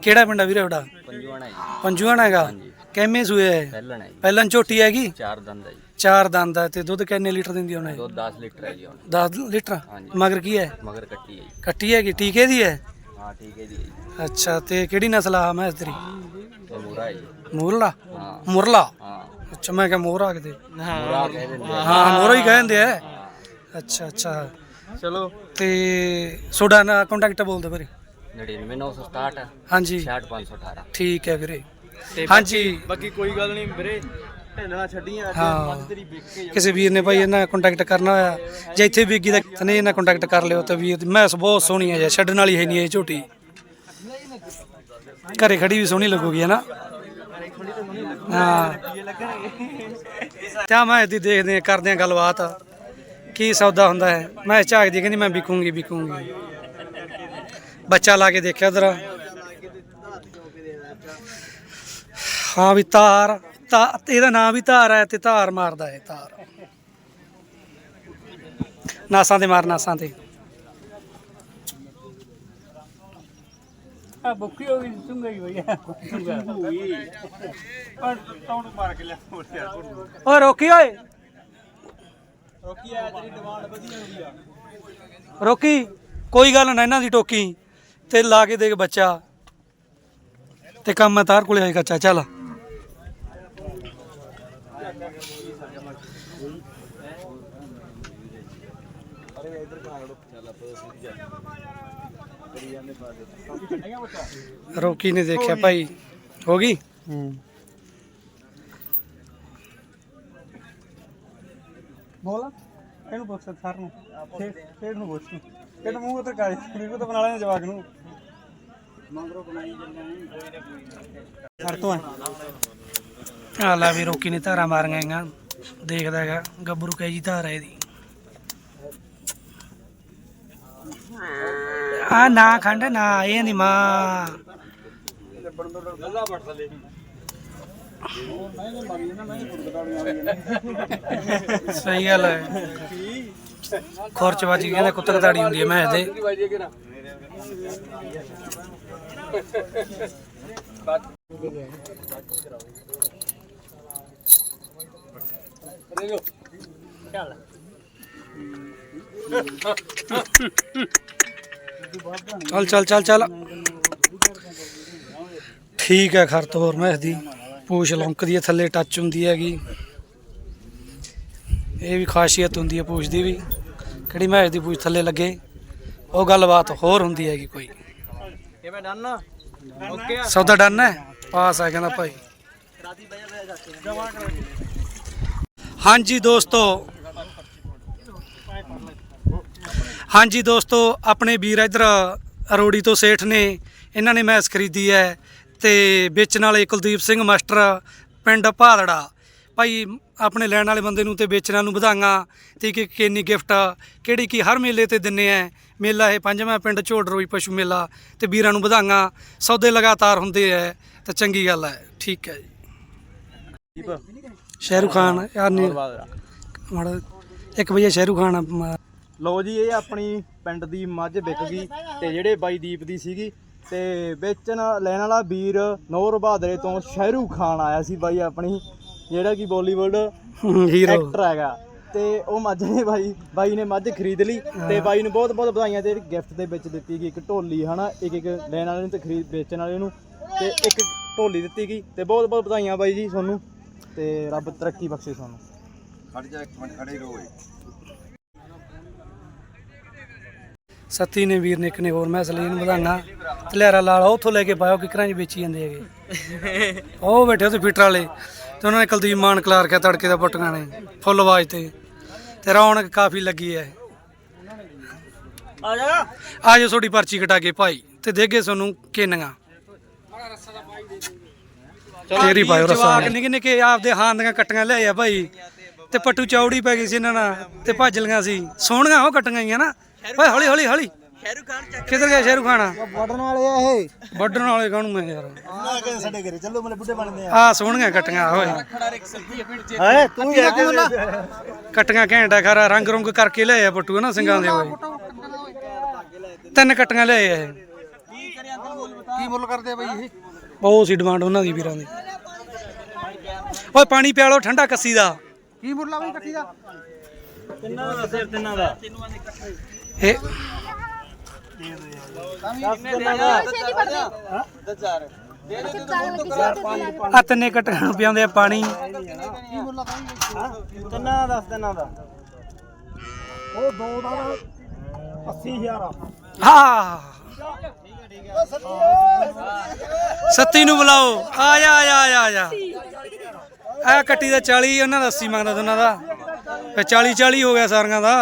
ਕਿਹੜਾ ਪਿੰਡ ਆ ਵੀਰੇ ਤੁਹਾਡਾ? ਪੰਜਵਾਣਾ ਜੀ। ਪੰਜੂਆਣਾ ਹੈਗਾ। ਕਿੰਨੇ ਸੂਏ ਹੈ ਪਹਿਲਣ ਹੈ ਜੀ। ਪਹਿਲਾਂ ਝੋਟੀ ਹੈਗੀ? ਚਾਰ ਦੰਦ ਹੈ ਜੀ। ਚਾਰ ਦੰਦ ਹੈ ਤੇ ਦੁੱਧ ਕਿੰਨੇ ਲੀਟਰ ਦਿੰਦੀ ਉਹਨੇ ਦੁੱਧ 10 ਲੀਟਰ ਹੈ ਜੀ ਹੁਣ 10 ਲੀਟਰ? ਹਾਂਜੀ। ਮਗਰ ਕੀ ਹੈ? ਮਗਰ ਕੱਟੀ ਹੈ ਜੀ। ਕੱਟੀ ਹੈਗੀ ਟੀਕੇ ਦੀ ਹੈ? ਹਾਂ ਠੀਕ ਹੈ ਜੀ। ਅੱਛਾ ਤੇ ਕਿਹੜੀ ਨਸਲ ਆ ਮੈਂ ਤੇਰੀ ਇਹ ਮੂਰਾ ਹੈ ਜੀ। ਮੂਰਲਾ? ਹਾਂ। ਮੁਰਲਾ? ਹਾਂ। ਅੱਛਾ ਮੈਂ ਕਿਹਾ ਮੋਹਰਾ ਕਿਤੇ। ਮੂਰਾ ਆ। ਹਾਂ ਮੋਹਰਾ ਹੀ ਕਹਿੰਦੇ ਆ। ਅੱਛਾ ਅੱਛਾ। ਚਲੋ। ਤੇ ਤੁਹਾਡਾ ਨਾ ਕੰਟੈਕਟ ਬੋਲ ਦਿਓ ਵੀਰੇ। 99967 ਹਾਂਜੀ। 66518 ਠੀਕ ਹੈ ਵੀਰੇ। ਤੇ ਹਾਂਜੀ। ਬਾਕੀ ਕੋਈ ਗੱਲ ਨਹੀਂ ਵੀਰੇ ਢਿੱਲਾਂ ਛੱਡੀਆਂ ਅੱਜ ਹਾਂ। ਮੱਝ ਤੇਰੀ ਵਿਕ ਕੇ ਕਿਸੇ ਵੀਰ ਨੇ ਭਾਈ ਇਹਨਾਂ ਕੰਟੈਕਟ ਕਰਨਾ ਹੋਇਆ ਜੇ ਇੱਥੇ ਵਿਕੀ ਦਾ ਤਨੇ ਇਹਨਾਂ ਕੰਟੈਕਟ ਕਰ ਲਿਓ ਤੇ ਵੀਰ ਦੀ ਮੈਸ ਬਹੁਤ ਸੋਹਣੀ ਹੈ ਜੀ ਛੱਡਣ ਵਾਲੀ ਹੈ ਨਹੀਂ ਇਹ ਝੋਟੀ। ਘਰੇ ਖੜੀ ਵੀ ਸੋਹਣੀ ਲੱਗੂਗੀ ਹੈ ਨਾ ਹਾਂ। ਤਾਂ ਮੈਂ ਇਹਦੀ ਦੇਖਦੇ ਹਾਂ, ਕਰਦੇ ਆ ਗੱਲਬਾਤ। ਕੀ ਸੌਦਾ ਹੁੰਦਾ ਹੈ? ਮੈਂ ਝਾਕਦੀ ਕਹਿੰਦੀ ਮੈਂ ਵਿਕੂੰਗੀ ਵਿਕੂੰਗੀ। ਬੱਚਾ ਲਾ ਕੇ ਦੇਖਿਆ ਉਧਰ। ਹਾਂ ਵੀ ਤਾਰ ਤਾ- ਇਹਦਾ ਨਾਮ ਵੀ ਧਾਰ ਹੈ ਤੇ ਧਾਰ ਮਾਰਦਾ ਹੈ ਧਾਰ ਨਾਸਾਂ ਤੇ ਮਾਰ ਨਾਸਾਂ ਤੇ ਆ ਬੁੱਕੀ ਹੋ ਗਈ ਚੁੰਗਾ ਹੀ ਭਈਆ ਚੁੰਗਾ ਪਰ ਟੌਂਡ ਮਾਰ ਕੇ ਲਿਆ ਹੋਰ ਯਾਰ ਓਏ ਰੋਕੀ ਓਏ। ਰੋਕੀ ਆ ਤੇਰੀ ਡਿਮਾਂਡ ਵਧੀਆ ਹੋਈ ਆ। ਰੋਕੀ ਕੋਈ ਗੱਲ ਨਾ ਇਹਨਾਂ ਦੀ ਟੋਕੀ। ਤੇ ਲਾ ਕੇ ਦੇਖ ਬੱਚਾ। ਤੇ ਕੰਮ ਮੈਂ ਤਾਰ ਕੋਲੇ ਆਏਗਾ ਚਾਚਾ ਲਾ ਰੋਕੀ ਨੇ ਦੇਖਿਆ ਭਾਈ। ਹੋ ਗਈ? ਬੋਲ। ਇਹਨੂੰ ਪੁੱਛ ਸਰ ਨੂੰ। ਫੇਰ ਨੂੰ ਪੁੱਛ। ਇਹਨੂੰ ਮੂੰਹ ਤੇ ਕਾਲੀ ਮੈਨੂੰ ਤਾਂ ਬਣਾ ਲੈਣਾ ਜਵਾਕ ਨੂੰ। ਮੰਗਰੋ ਬਣਾਈ ਜੰਨਾ ਸਰ ਤੋਂ ਆ ਆ ਲੈ ਵੀ ਰੋਕੀ ਨੇ ਧਾਰਾਂ ਮਾਰੀਆਂ ਹੈਗਾ ਦੇਖਦਾ ਹੈਗਾ ਗੱਭਰੂ ਕਹੀ ਜੀ ਧਾਰ ਹੈ ਇਹਦੀ। ਆ ਨਾ ਖੰਡ, ਨਾ ਇਹ ਨਹੀਂ ਮਾਂ। ਸਹੀ ਗੱਲ ਹੈ। ਖੁਰਚ ਵੱਜ ਗਈ, ਕਹਿੰਦਾ ਕੁੱਤਰ ਦਾੜੀ ਹੁੰਦੀ ਹੈ, ਮੈਂ ਇਹਦੇ। ਚੱਲ ਚੱਲ ਚੱਲ ਚੱਲ ਠੀਕ ਹੈ ਖਰ ਤੋਂ ਹੋਰ ਮੈਂ ਦੀ। ਪੂਛ ਲੰਕਦੀ ਹੈ, ਥੱਲੇ ਟੱਚ ਹੁੰਦੀ ਹੈਗੀ। ਇਹ ਵੀ ਖਾਸੀਅਤ ਹੁੰਦੀ ਹੈ ਪੂਛ ਦੀ ਵੀ। ਕਿਹੜੀ ਮੈਂ ਦੀ ਪੂਛ ਥੱਲੇ ਲੱਗੇ? ਉਹ ਗੱਲਬਾਤ ਹੋਰ ਹੁੰਦੀ ਹੈਗੀ ਕੋਈ। ਕਿਵੇਂ ਡਨ ਓਕੇ ਸੌਦਾ ਡਨ ਹੈ? ਪਾਸ ਆ ਕਹਿੰਦਾ ਭਾਈ। ਹਾਂਜੀ ਦੋਸਤੋ ਹਾਂਜੀ ਦੋਸਤੋ ਆਪਣੇ ਵੀਰ ਇਧਰ ਅਰੋੜੀ ਤੋਂ ਸੇਠ ਨੇ ਇਹਨਾਂ ਨੇ ਮੈਸ ਖਰੀਦੀ ਹੈ ਤੇ ਵੇਚਣ ਵਾਲੇ ਕੁਲਦੀਪ ਸਿੰਘ ਮਾਸਟਰ ਪਿੰਡ ਭਾਦੜਾ। ਭਾਈ ਆਪਣੇ ਲੈਣ ਵਾਲੇ ਬੰਦੇ ਨੂੰ ਤੇ ਵੇਚਣ ਨੂੰ ਵਧਾਈਆਂ ਤੇ ਕਿ ਕਿੰਨੀ ਗਿਫਟ ਕਿਹੜੀ ਕੀ ਹਰ ਮੇਲੇ ਤੇ ਦਿੰਨੇ ਆ। ਮੇਲਾ ਇਹ ਪੰਜਵਾਂ ਪਿੰਡ ਝੋੜ ਰੋਈ ਪਸ਼ੂ ਮੇਲਾ ਤੇ ਵੀਰਾਂ ਨੂੰ ਵਧਾਈਆਂ ਸੌਦੇ ਲਗਾਤਾਰ ਹੁੰਦੇ ਐ ਤੇ ਚੰਗੀ ਗੱਲ ਹੈ ਠੀਕ ਹੈ ਜੀ। ਸ਼ਾਹਰੁਖ ਖਾਨ ਯਾਰ ਨੇ ਮਾੜਾ ਇੱਕ ਭਈਆ ਸ਼ਾਹਰੁਖ ਖਾਨ ਮ- ਲੋ ਜੀ ਇਹ ਆਪਣੀ ਪਿੰਡ ਦੀ ਮੱਝ ਵਿਕ ਗਈ ਤੇ ਜਿਹੜੇ ਬਾਈ ਦੀਪ ਦੀ ਸੀਗੀ ਤੇ ਵੇਚਣ ਲੈਣ ਵਾਲਾ ਵੀਰ ਨੌਰ ਬਹਾਦਰੇ ਤੋਂ ਸ਼ਹਿਰੂ ਖਾਨ ਆਇਆ ਸੀ ਬਾਈ ਆਪਣੀ ਜਿਹੜਾ ਕਿ ਬਾਲੀਵੁੱਡ ਹੀਰੋ ਐਕਟਰ ਹੈਗਾ। ਤੇ ਉਹ ਮੱਝ ਨੇ ਬਾਈ ਬਾਈ ਨੇ ਮੱਝ ਖਰੀਦ ਲਈ ਤੇ ਬਾਈ ਨੂੰ ਬਹੁਤ ਬਹੁਤ ਵਧਾਈਆਂ ਤੇ ਗਿਫਟ ਦੇ ਵਿੱਚ ਦਿੱਤੀ ਗਈ ਇੱਕ ਢੋਲੀ ਹਨਾ? ਇੱਕ ਇੱਕ ਲੈਣ ਵਾਲੇ ਨੂੰ ਤੇ ਖਰੀਦ ਵੇਚਣ ਵਾਲੇ ਨੂੰ ਤੇ ਇੱਕ ਢੋਲੀ ਦਿੱਤੀ ਗਈ ਤੇ ਬਹੁਤ ਬਹੁਤ ਵਧਾਈਆਂ ਬਾਈ ਜੀ ਤੁਹਾਨੂੰ ਤੇ ਰੱਬ ਤਰੱਕੀ ਬਖਸ਼ੇ ਤੁਹਾਨੂੰ। ਸੱਤੀ ਨੇ ਵੀਰ ਨੇ ਇੱਕ ਨੇ ਹੋਰ ਮੈਸ ਲਈ ਨੂੰ ਵਧਾਈਆਂ ਤੇ ਲਿਆਰਾ ਲਾਲ ਉੱਥੋਂ ਲੈ ਕੇ ਪਾਇਓ ਕਿਕਰਾਂ 'ਚ ਵੇਚੀ ਜਾਂਦੇ ਹੈਗੇ। ਉਹ ਬੈਠੇ ਉੱਥੇ ਫਿੱਟਰ ਵਾਲੇ ਤੇ ਉਹਨਾਂ ਨੇ ਕੁਲਦੀਪ ਮਾਨ ਕਲਾਰ ਕੇ ਤੜਕੇ ਦਾ ਪਟਕਾਂ ਨੇ ਫੁੱਲ ਆਵਾਜ਼ ਤੇ। ਤੇ ਰੌਣਕ ਕਾਫੀ ਲੱਗੀ ਹੈ ਆ ਜਾ। ਤੁਹਾਡੀ ਪਰਚੀ ਕਟਾ ਕੇ ਭਾਈ ਤੇ ਦੇਗੇ ਤੁਹਾਨੂੰ ਕੇਨੀਆਂ। ਤੇਰੀ ਪਾਇਓ ਰਸਾ ਨਿੱਕੇ ਨਿੱਕੇ ਆਪਦੇ ਹਾਂ ਦੀਆਂ ਕੱਟੀਆਂ ਲਿਆਏ ਆ ਭਾਈ। ਤੇ ਪੱਟੂ ਚੌੜੀ ਪੈ ਗਈ ਸੀ ਇਹਨਾਂ ਨਾਲ ਤੇ ਭੱਜ ਲੀਆਂ ਸੀ। ਸੋਹਣੀਆਂ ਉਹ ਕੱਟੀਆਂ ਹੀ ਆ ਨਾ। ਓਏ ਹੌਲੀ ਹੌਲੀ ਹੌਲੀ। ਕਿੱਧਰ ਗਿਆ ਸ਼ੇਰੂ ਖਾਣਾ ਬਾਰਡਰ ਵਾਲੇ ਆ ਇਹ। ਵੱਢਣ ਵਾਲੇ ਕਾਹਨੂੰ ਮੈਂ ਯਾਰ? ਨਾ ਕਿ ਸਾਡੇ ਘਰੇ। ਚੱਲੋ ਮਲੇ ਬੁੱਢੇ ਬਣਦੇ ਆ। ਆ ਸੋਹਣੀਆਂ ਕੱਟੀਆਂ ਓਏ। ਹੈ? ਤੂੰ ਹੀ ਕੱਟੀਆਂ ਘੈਂਟਾ ਖਾਰਾ ਰੰਗ ਰੁੰਗ ਕਰਕੇ ਲਿਆਏ ਆ ਪੱਟੂ ਨਾ ਸਿੰਘਾਂ ਦੇ ਓਏ। ਤਿੰਨ ਕੱਟੀਆਂ ਲਿਆਏ ਆ ਇਹ। ਕੀ ਮੁੱਲ ਕਰਦੇ ਆ ਬਈ ਇਹ? ਬਹੁਤ ਸੀ ਡਿਮਾਂਡ ਉਹਨਾਂ ਦੀ ਵੀਰਾਂ ਦੀ। ਓਏ ਪਾਣੀ ਪਿਆ ਲਓ ਠੰਡਾ ਕੱਸੀ ਦਾ। ਕੀ ਮੁੱਲ ਆ ਬਈ ਕੱਟੀ ਦਾ? ਤਿੰਨਾਂ ਦਾ ਸਿਰ ਤਿੰਨਾਂ ਦਾ। ਇਹ ਆ ਤਿੰਨੇ ਕੱਟੀਆਂ ਨੂੰ ਪਿਆਉਂਦੇ ਆ ਪਾਣੀ। ਤਿੰਨਾਂ ਦਾ ਤਿੰਨਾਂ ਦਾ। ਉਹ ਦੋ ਦਾ 80000 ਹਾਂ। ਸੱਤੀ ਨੂੰ ਬੁਲਾਓ। ਆ ਜਾ ਆ ਜਾ ਆ ਜਾ ਆ ਕੱਟੀ ਦਾ 40 ਉਹਨਾਂ ਦਾ 80 ਮੰਗਦਾ ਦੋਨਾਂ ਦਾ। ਫੇ 40 40 ਹੋ ਗਿਆ ਸਾਰੀਆਂ ਦਾ।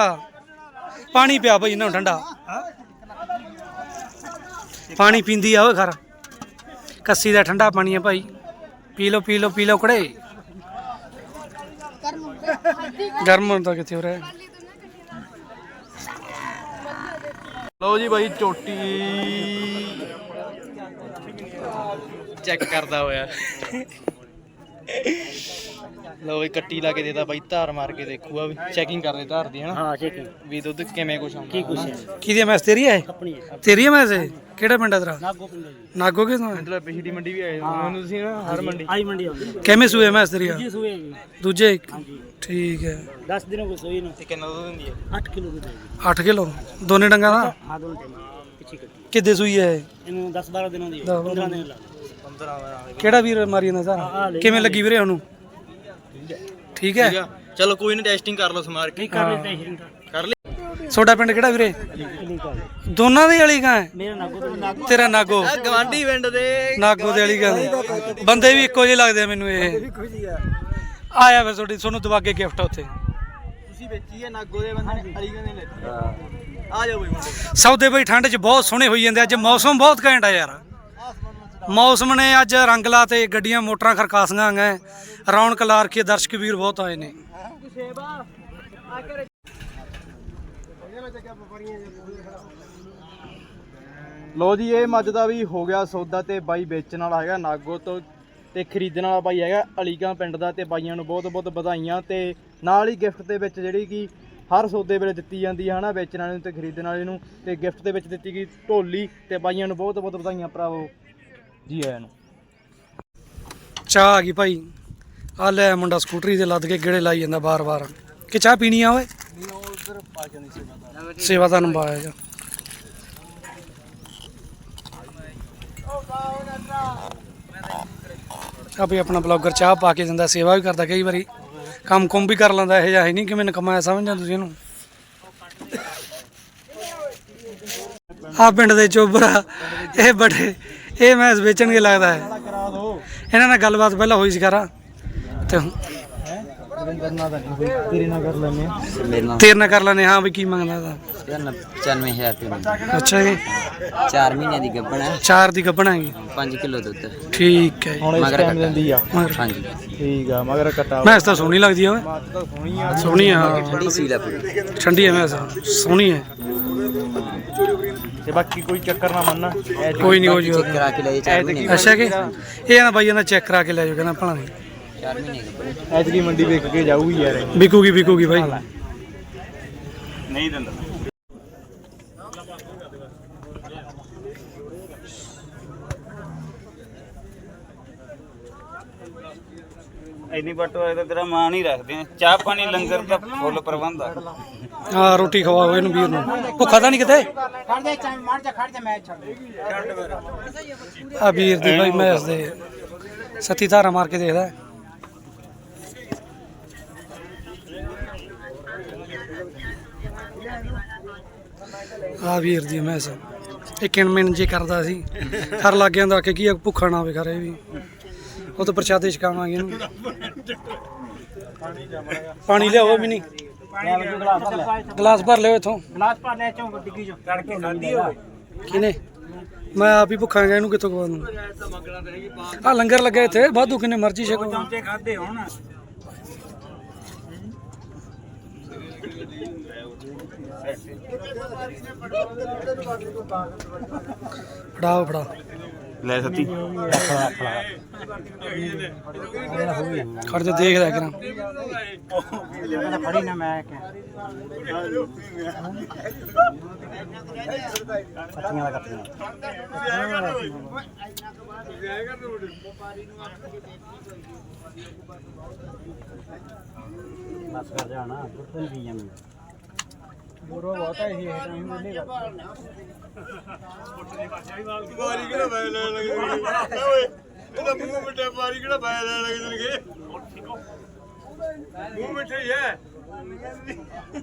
ਪਾਣੀ ਪਿਆ ਭਾਈ ਇਹਨਾਂ ਨੂੰ ਠੰਡਾ। ਪਾਣੀ ਪੀਂਦੀ ਆ ਓਏ ਖਰ। ਕੱਸੀ ਦਾ ਠੰਡਾ ਪਾਣੀ ਆ ਭਾਈ। ਪੀ ਲਓ ਪੀ ਲਓ ਪੀ ਲਓ ਕੜੇ। ਗਰਮ ਹੁੰਦਾ ਕਿੱਥੇ ਹੋ ਰਿਹਾ ਲਓ ਜੀ ਬਾਈ ਚੋਟੀ। ਚੈੱਕ ਕਰਦਾ ਹੋਇਆ। ਲਓ ਵੀ ਕੱਟੀ ਲਾ ਕੇ ਦੇਦਾ ਬਾਈ ਧਾਰ ਮਾਰ ਕੇ ਦੇਖੂਗਾ ਵੀ। ਚੈਕਿੰਗ ਕਰਦੇ ਧਾਰ ਦੀ ਹਨਾ? ਹਾਂ ਠੀਕ ਹੈ ਵੀ ਦੁੱਧ ਕਿਵੇਂ ਕੁਛ ਆਉਂਦਾ ਕੀ ਕੁਛ ਹੈ? ਕਿਹਦੀ ਮੈਸ ਤੇਰੀ ਹੈ? ਆਪਣੀ ਹੈ। ਤੇਰੀ ਹੈ ਮੈਸ ਇਹ? ਕਿਹੜਾ ਪਿੰਡ ਆ ਤੇਰਾ? ਨਾਗੋ ਪਿੰਡ ਜੀ। ਨਾਗੋ ਕੇ ਤੋਂ ਮਤਲਬ ਪਿਛਲੀ ਮੰਡੀ ਵੀ ਆਏ ਮੈਨੂੰ ਤੁਸੀਂ ਨਾ ਹਰ ਮੰਡੀ ਆਈ ਮੰਡੀ ਆਉਂਦੀ ਕਿਵੇਂ ਸੂਏ ਮੈਸ ਤੇਰੀ ਆ? ਜੀ ਸੂਏ ਜੀ। ਦੂਜੇ ਹਾਂਜੀ। ਠੀਕ ਹੈ। 10 ਦਿਨੋਂ ਕੋ ਸੋਈ ਨੂੰ। ਤੇ ਕਿੰਨਾ ਦੁੱਧ ਦਿੰਦੀ ਹੈ? 8 ਕਿਲੋ ਦੁੱਧ ਹੈ ਜੀ। 8 ਕਿਲੋ? ਦੋਨੇ ਡੰਗਾ ਦਾ? ਹਾਂ ਦੋਨੋਂ ਟਾਈਮ ਪਿੱਛੇ ਕੱਟੀ। ਕਿੱਦੇ ਸੂਈ ਹੈ ਇਹ? ਇਹਨੂੰ 10 12 ਦਿਨਾਂ ਦੀ ਦਸ ਬਾਰਾਂ 15 ਦਿਨ। ਲਾ 15 ਦਾ ਕਿਹੜਾ ਵੀਰ ਮਾਰੀ ਜਾਂਦਾ? ਹਾਂ, ਸਾਰਾ ਲੈ ਕਿਵੇਂ ਲੱਗੀ ਵੀਰੇ ਉਹਨੂੰ? ਠੀਕ ਹੈ? ਆ। ਚਲੋ ਕੋਈ ਨਹੀਂ ਟੈਸਟਿੰਗ ਕਰ ਲਓ ਸਮਾਰ ਕੇ। ਕਰ ਇਹ ਕਰ ਲਈ ਤੁਹਾਡਾ ਪਿੰਡ ਕਿਹੜਾ ਵੀਰੇ? ਦੋਨਾਂ ਦੀ ਵਾਲੀ ਗਾਂ ਹੈ? ਮੇਰਾ ਨਾਗੋ ਤੇਰਾ ਨਾਗੋ। ਗਵਾਂਢੀ ਪਿੰਡ ਦੇ ਨਾਗੋ ਦੇ ਵਾਲੀ ਗਾਂ ਦੇ। ਬੰਦੇ ਵੀ ਇੱਕੋ ਜਿਹੇ ਲੱਗਦੇ ਆ ਮੈਨੂੰ ਇਹ। ਆਇਆ ਫਿਰ ਤੁਹਾਡੀ ਤੁਹਾਨੂੰ ਦਵਾਗੇ ਗਿਫਟ ਉੱਥੇ। ਤੁਸੀਂ ਵੇਚੀ ਹੈ ਨਾਗੋ ਦੇ ਬੰਦੇ ਨੇ ਅਲੀ ਕਹਿੰਦੇ ਲੈਤੀ ਆ ਜਾਓ ਬਈ ਮੁੰਡੇ। ਸੌਦੇ ਬਈ ਠੰਡ 'ਚ ਬਹੁਤ ਸੋਹਣੇ ਹੋਈ ਜਾਂਦੇ ਅੱਜ ਮੌਸਮ ਬਹੁਤ ਘੈਂਟ ਆ ਯਾਰ। ਮੌਸਮ ਨੇ ਅੱਜ ਰੰਗ ਲਾ ਤੇ ਗੱਡੀਆਂ ਮੋਟਰਾਂ ਖਰਕਾਸੀਆਂ ਗਏ। ਰੌਣਕ ਲਾ ਰੱਖੀ ਦਰਸ਼ਕ ਵੀਰ ਬਹੁਤ ਆਏ ਨੇ। ਲੋ ਜੀ, ਇਹ ਮੱਝ ਦਾ ਵੀ ਹੋ ਗਿਆ ਸੌਦਾ ਤੇ ਬਾਈ ਵੇਚਣ ਵਾਲਾ ਹੈਗਾ, ਨਾਗੋ ਤੋਂ ਤੇ ਖਰੀਦਣ ਵਾਲਾ ਬਾਈ ਹੈਗਾ, ਅਲੀਗਾਂ ਪਿੰਡ ਦਾ ਤੇ ਬਾਈਆਂ ਨੂੰ ਬਹੁਤ ਬਹੁਤ ਵਧਾਈਆਂ ਤੇ ਨਾਲ ਹੀ ਗਿਫਟ ਦੇ ਵਿੱਚ ਜਿਹੜੀ ਕਿ ਹਰ ਸੌਦੇ ਵੇਲੇ ਦਿੱਤੀ ਜਾਂਦੀ ਹੈ, ਹਨਾ, ਵੇਚਣ ਵਾਲੇ ਨੂੰ ਤੇ ਖਰੀਦਣ ਵਾਲੇ ਨੂੰ ਤੇ ਗਿਫਟ ਦੇ ਵਿੱਚ ਦਿੱਤੀ ਗਈ ਢੋਲੀ ਤੇ ਬਾਈਆਂ ਨੂੰ ਬਹੁਤ ਬਹੁਤ ਵਧਾਈਆਂ, ਭਰਾਵੋ। ਜੀ ਆਇਆਂ ਨੂੰ। ਚਾਹ ਆ ਗਈ ਭਾਈ। ਆ ਲੈ ਮੁੰਡਾ ਸਕੂਟਰੀ ਤੇ ਲੱਦ ਕੇ ਗੇੜੇ ਲਾਈ ਜਾਂਦਾ ਬਾਰ-ਬਾਰ। ਕਿ ਚਾਹ ਪੀਣੀ ਆ ਓਏ? ਸੇਵਾ ਦਾ ਨੰਬਰ ਆਇਆ ਆ ਵੀ ਆਪਣਾ ਬਲੌਗਰ ਚਾਹ ਪਾ ਕੇ ਦਿੰਦਾ, ਸੇਵਾ ਵੀ ਕਰਦਾ ਕਈ ਵਾਰੀ। ਕੰਮ ਕੁੰਮ ਵੀ ਕਰ ਲੈਂਦਾ, ਇਹ ਜਿਹਾ ਹੈ ਨਹੀਂ ਕਿਵੇਂ ਨਕਮਾਇਆ ਸਮਝਦੇ ਹੋ ਤੁਸੀਂ ਇਹਨੂੰ? ਆ ਪਿੰਡ ਦੇ ਚੋਬਰਾ, ਇਹ ਬੜੇ ਇਹ ਮੈਸ ਵੇਚਣਗੇ ਲੱਗਦਾ ਹੈ। ਇਹਨਾਂ ਨਾਲ ਗੱਲਬਾਤ ਪਹਿਲਾਂ ਹੋਈ ਸੀ ਕਰਾ ਤੇ ਤੇਰੇ ਨਾਲ ਕਰ ਲੈਨੇ ਆ ਹਾਂ ਵੀ ਕੀ ਮੰਗਦਾ ਇਹਦਾ? 95000 ਰੁਪਏ ਮੰਗਦੇ। ਅੱਛਾ ਜੀ। 4 ਮਹੀਨਿਆਂ ਦੀ ਗੱਭਣ ਹੈ। ਚਾਰ ਦੀ ਗੱਭਣ ਹੈਗੀ। 5 ਕਿਲੋ ਦੁੱਧ। ਠੀਕ ਹੈ। ਹੁਣ ਇਸ ਟਾਈਮ। ਦਿੰਦੀ ਆ। ਹਾਂਜੀ। ਠੀਕ ਆ ਮਗਰ ਕਟਾ ਮੈਸ ਤਾਂ ਸੋਹਣੀ ਲੱਗਦੀ ਆ ਓਏ। ਸੋਹਣੀ ਆ। ਸੋਹਣੀ ਆ। ਠੰਡੀ ਸੀ ਲਾ ਪੂਰੀ। ਠੰਡੀ ਹੈ ਮੈਸ ਸੋਹਣੀ ਹੈ। ਤੇ ਬਾਕੀ ਕੋਈ ਚੱਕਰ ਨਾ ਮੰਨਣਾ। ਕੋਈ ਨਹੀਂ ਹੋ ਜੀ ਚੈੱਕ ਕਰਾ ਕੇ ਲੈ 4 ਮਹੀਨੇ ਅੱਛਾ ਕਿ ਇਹ ਨਾ ਬਾਈ ਇਹਨਾਂ ਚੈੱਕ ਕਰਾ ਕੇ ਲੈ ਜਾਓ ਕਹਿੰਦਾ ਭਲਾ ਨਹੀਂ। 4 ਮਹੀਨੇ ਐਤਕੀ ਮੰਡੀ ਵੇਖ ਕੇ ਜਾਊਗੀ ਯਾਰ। ਇਹ। ਵਿਕੂਗੀ ਵਿਕੂਗੀ ਬਾਈ। ਨਹੀਂ ਦਿੰਦਾ। ਇੰਨੀ ਬਟੋ ਇਹ ਤਾਂ ਤੇਰਾ ਮਾਂ ਨਹੀਂ ਰੱਖਦੇ। ਆ ਚਾਹ ਪਾਣੀ ਲੰਗਰ ਦਾ ਫੁੱਲ ਪ੍ਰਬੰਧ ਆ। ਆ ਰੋਟੀ ਖਵਾਓ ਇਹਨੂੰ ਵੀਰ ਨੂੰ ਭੁੱਖਾ ਤਾਂ ਨਹੀਂ ਕਿਤੇ? ਆ ਵੀਰ ਦੀ ਬਾਈ ਮੈਸ ਦੇ ਸੱਤੀ ਧਾਰਾ ਮਾਰ ਕੇ ਦੇਖਦਾ। ਆ ਵੀਰ ਦੀ ਮੈਸ। ਇਹ ਕਿਣਮਿਣ ਜੇ ਕਰਦਾ ਸੀ। ਕਰ ਲੱਗ ਜਾਂਦਾ ਕਿ ਕੀ ਆ, ਭੁੱਖਾ ਨਾ ਹੋਵੇ ਘਰੇ ਵੀ। ਉਹ ਤਾਂ ਪ੍ਰਸ਼ਾਦੇ ਛਕਾਵਾਂਗੇ ਇਹਨੂੰ। ਪਾਣੀ ਲਿਆਓ ਵੀ ਨਹੀਂ। ਗਲਾਸ ਭਰ ਲਿਓ ਇਥੋਂ। ਗਲਾਸ ਪਾ ਲੈ ਚੋਂ ਡਿੱਗੀ ਚੋਂ। ਤੜਕੇ ਖਾਦੀ ਹੋਵੇ ਕਿਨੇ ਮੈਂ ਆਪ ਹੀ ਭੁੱਖਾ ਗਿਆ ਇਹਨੂੰ ਕਿੱਥੋਂ ਖਵਾ ਦੂੰ? ਆ ਲੰਗਰ ਲੱਗਾ ਇੱਥੇ ਵਾਧੂ ਕਿੰਨੇ ਮਰਜ਼ੀ ਛਕੋ। ਚਮਚੇ ਖਾਦੇ ਹੁਣ। ਫੜਾਓ ਫੜਾ ਲੈ ਸੱਤੀ। ਖੜ ਜਾ ਦੇਖ ਲੈ ਕਰਾਂ। ਫੜੀ ਨਾ ਮੈਂ ਕਿ ਕੱਟੀਆਂ ਦਾ ਕੱਟੀਆਂ ਬਸ ਕਰ ਜਾਣਾ ਦੁੱਧ ਨਹੀਂ ਪੀ ਜਾਂਦੀ ਬੁਰੋ ਬਹੁਤ ਹੈ ਇਹ ਟਾਈਮ ਨਹੀਂ ਕਰਦਾ ਬਾਰੀ ਕਿਹੜਾ ਬੈ ਲੈਣ ਲੱਗੇ ਓਏ ਇਹਦਾ ਮੂੰਹ ਮਿੱਠਾ ਬਾਰੀ ਕਿਹੜਾ ਬੈ ਲੈਣ ਲੱਗੇ ਤਨਕੇ ਮੂੰਹ ਮਿੱਠਾ ਹੀ ਹੈ।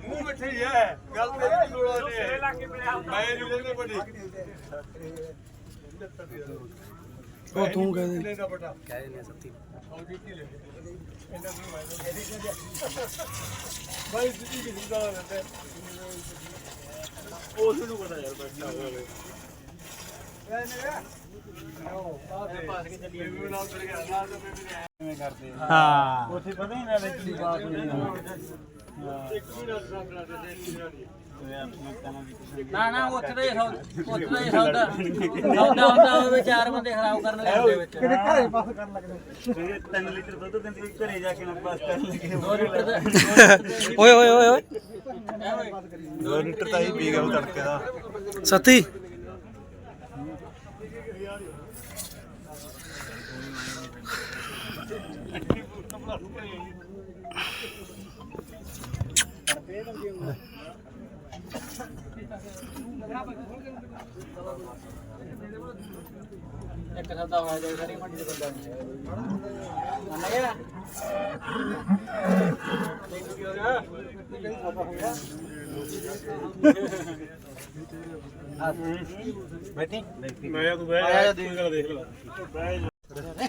ਮੂੰਹ ਮਿੱਠਾ ਹੀ ਹੈ। ਗੱਲ ਤੇਰੀ ਦੀ ਲੋੜ ਨਹੀਂ ਮੈਂ ਨਹੀਂ ਲੈਣੇ ਬੜੀ ਉਹ ਤੂੰ ਕਹਦੇ ਲੈਣਾ ਬਟਾ? ਬਾਈ ਸਿੱਧੀ ਕਿਸੇ ਦਾ ਲੈਂਦੇ ਉਸ ਨੂੰ ਪਤਾ ਯਾਰ ਬੈਠਾ ਹੋਇਆ ਹਾਂ। ਉੱਥੇ ਪਤਾ ਹੀ ਨਾ ਵਿੱਚ ਦੀ ਬਾਤ ਹੋਈ ਨਾ। ਨਾ ਉੱਥੇ ਦਾ ਹੀ ਸੌਦਾ ਉੱਥੇ ਦਾ ਹੀ ਸੌਦਾ। ਸੌਦਾ ਹੁੰਦਾ ਹੋਵੇ ਚਾਰ ਬੰਦੇ ਖਰਾਬ ਕਰਨ ਲੱਗੇ ਵਿੱਚ। ਕਿਤੇ ਘਰੇ ਪਾਸ ਕਰਨ ਲੱਗਦੇ 3 ਲੀਟਰ ਦੁੱਧ ਦਿੰਦੀ ਘਰੇ ਜਾ ਕੇ ਨਾ ਪਾਸ ਕਰਨ ਲੱਗੇ 2 ਲੀਟਰ ਦਾ ਓਏ ਓਏ ਓਏ ਓਏ। 2 ਲੀਟਰ ਤਾਂ ਹੀ ਪੀ ਗਿਆ ਉਹ ਤੜਕੇ ਦਾ। ਸਤੀ। ਇੱਕ ਸੌਦਾ ਹੋਇਆ ਜਾਏ ਸਾਰੀ ਮੰਡੀ ਦੇ ਬੰਦਾ ਨਹੀਂ ਮੰਨ ਗਿਆ? ਬੈਠੀ। ਮੈਂ ਤੂੰ ਬਹਿ ਜਾ ਕੋਈ ਗੱਲ ਦੇਖ ਲੈ।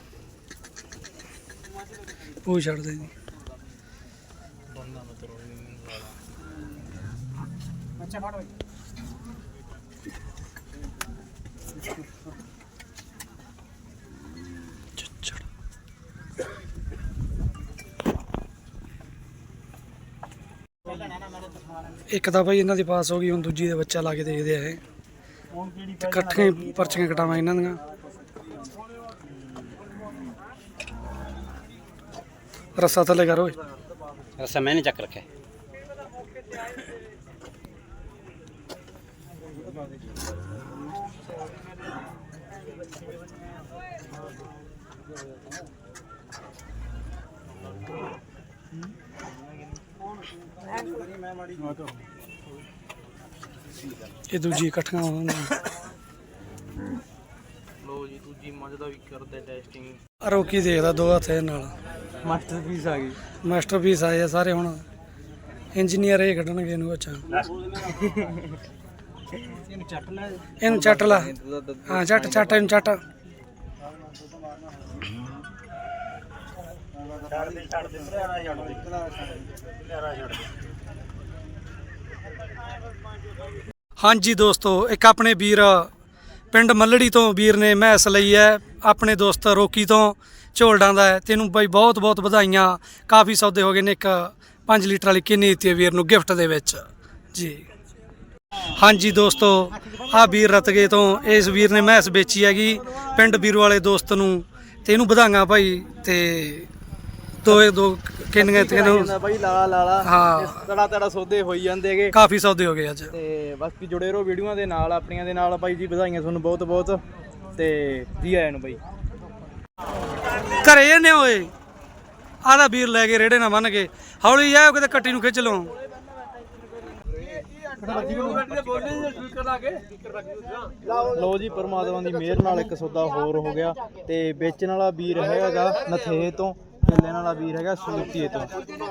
ਉਹ ਛੱਡ ਦੇ ਜੀ। ਅੱਛਾ ਫੜ ਇੱਕ ਤਾਂ ਭਾਈ ਇਹਨਾਂ ਦੀ ਪਾਸ ਹੋ ਗਈ ਹੁਣ ਦੂਜੀ ਦੇ ਬੱਚਾ ਲਾ ਕੇ ਦੇਖਦੇ ਆ ਇਹ। ਤੇ ਇਕੱਠੀਆਂ ਹੀ ਪਰਚੀਆਂ ਕਟਾਵਾਂ ਇਹਨਾਂ ਦੀਆਂ। ਰੱਸਾ ਥੱਲੇ ਕਰ ਓਏ। ਰਸਾ ਮੈंने ਚੱਕ ਰੱਖਿਆ। ਇਹ ਦੂਜੀ ਇਕੱਠੀਆਂ ਹੋਣਗੀਆਂ ਲੋ ਜੀ ਦੂਜੀ ਮੱਝ ਦਾ ਵੀ ਕਰਦੇ ਟੈਸਟਿੰਗ ਰੋਕੀ ਦੇਖਦਾ ਦੋ ਹੱਥ ਇਹ ਨਾਲ। ਮਾਸਟਰਪੀਸ ਆ ਗਈ। ਮਾਸਟਰਪੀਸ ਆਏ ਆ ਸਾਰੇ ਹੁਣ। ਇੰਜੀਨੀਅਰ ਇਹ ਕੱਢਣਗੇ ਇਹਨੂੰ ਅੱਛਾ। ਇਹਨੂੰ ਚੱਟ ਲੈ। ਇਹਨੂੰ ਚੱਟ ਲਾ। ਹਾਂ ਚੱਟ ਚੱਟ ਇਹਨੂੰ ਚੱਟ। ਛੱਡ ਦੇ ਛੱਡ ਦੇ ਸਾਰਾ ਛੱਡ ਦੇ ਸਾਰਾ ਛੱਡ ਦੇ। ਹਾਂਜੀ ਦੋਸਤੋ, ਇੱਕ ਆਪਣੇ ਵੀਰ ਪਿੰਡ ਮੱਲੜੀ ਤੋਂ ਵੀਰ ਨੇ ਮੈਸ ਲਈ ਹੈ। ਆਪਣੇ ਦੋਸਤ ਰੋਕੀ ਤੋਂ, ਝੋਲਡਾਂ ਦਾ ਹੈ। ਤੈਨੂੰ ਬਾਈ ਬਹੁਤ ਬਹੁਤ ਵਧਾਈਆਂ। ਕਾਫੀ ਸੌਦੇ ਹੋ ਗਏ ਨੇ ਇੱਕ 5 ਲੀਟਰ ਵਾਲੀ ਕਿੰਨੀ ਦਿੱਤੀ ਹੈ ਵੀਰ ਨੂੰ ਗਿਫਟ ਦੇ ਵਿੱਚ। ਜੀ। ਹਾਂਜੀ ਦੋਸਤੋ ਆ ਵੀਰ ਰਤਗੇ ਤੋਂ ਇਸ ਵੀਰ ਨੇ ਮੈਸ ਵੇਚੀ ਹੈਗੀ। ਪਿੰਡ ਵੀਰ ਵਾਲੇ ਦੋਸਤ ਨੂੰ ਤੇ ਇਹਨੂੰ ਵਧਾਈਆਂ ਭਾਈ। ਤੇ ਦੋ ਦੋ ਕਿੰਨੀਆਂ ਤੇ ਜਾਂਦਾ ਬਾਈ ਲਾਲਾ ਲਾਲਾ। ਹਾਂ। ਤੜਾ ਤੜਾ ਸੌਦੇ ਹੋਈ ਜਾਂਦੇਗੇ ਕਾਫੀ ਸੌਦੇ ਹੋ ਗਏ ਅੱਜ। ਤੇ ਬਾਕੀ ਜੁੜੇ ਰਹੋ ਵੀਡੀਓਆਂ ਦੇ ਨਾਲ ਆਪਣੀਆਂ ਦੇ ਨਾਲ। ਬਾਈ ਜੀ ਵਧਾਈਆਂ ਤੁਹਾਨੂੰ ਬਹੁਤ ਬਹੁਤ। ਤੇ ਜੀ ਆਇਆਂ ਨੂੰ ਬਾਈ। ਘਰੇ ਇਹਨੇ ਓਏ। ਆਦਾ ਵੀਰ ਲੈ ਕੇ ਰੇੜੇ ਨਾ ਬੰਨ ਕੇ। ਹੌਲੀ ਜਾਓ ਕਿਤੇ ਕੱਟੀ ਨੂੰ ਖਿੱਚ ਲਓ ਲੋ ਜੀ, ਪਰਮਾਤਮਾ ਦੀ ਮਿਹਰ ਨਾਲ ਇੱਕ ਸੌਦਾ ਹੋਰ ਹੋ ਗਿਆ ਤੇ ਵੇਚਣ ਵਾਲਾ ਵੀਰ ਹੈਗਾ ਨਥੇਹ ਤੋਂ ਲੈਣ ਵਾਲਾ ਵੀਰ ਹੈਗਾ ਸੂਤੀਏ ਤੋਂ।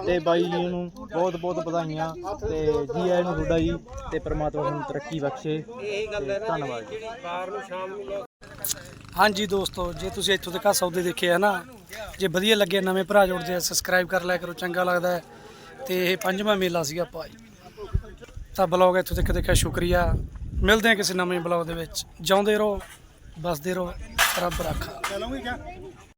ਤੇ ਬਾਈ ਜੀ ਨੂੰ ਬਹੁਤ ਬਹੁਤ ਵਧਾਈਆਂ ਤੇ ਜੀ ਆਇਆਂ ਨੂੰ ਤੁਹਾਡਾ ਜੀ ਤੇ ਪਰਮਾਤਮਾ ਤੁਹਾਨੂੰ ਤਰੱਕੀ ਬਖਸ਼ੇ ਧੰਨਵਾਦ ਜੀ। ਹਾਂਜੀ ਦੋਸਤੋ, ਜੇ ਤੁਸੀਂ ਇੱਥੋਂ ਤੱਕ ਸੌਦੇ ਦੇਖੇ ਆ ਨਾ, ਜੇ ਵਧੀਆ ਲੱਗੇ ਨਵੇਂ ਭਰਾ ਜੁੜਦੇ ਆ ਸਬਸਕ੍ਰਾਈਬ ਕਰ ਲਿਆ ਕਰੋ, ਚੰਗਾ ਲੱਗਦਾ ਹੈ। ਤੇ ਇਹ ਪੰਜਵਾਂ ਮੇਲਾ ਸੀਗਾ ਭਾਈ। ਤਾਂ ਬਲੌਗ ਇੱਥੋਂ ਤੱਕ ਦੇਖਿਆ, ਸ਼ੁਕਰੀਆ। ਮਿਲਦੇ ਹਾਂ ਕਿਸੇ ਨਵੇਂ ਬਲੌਗ ਦੇ ਵਿੱਚ। ਜਿਉਂਦੇ ਰਹੋ ਬਸਦੇ ਰਹੋ, ਰੱਬ ਰਾਖਾ। ਚਲੋਗੇ ਕਿਆ?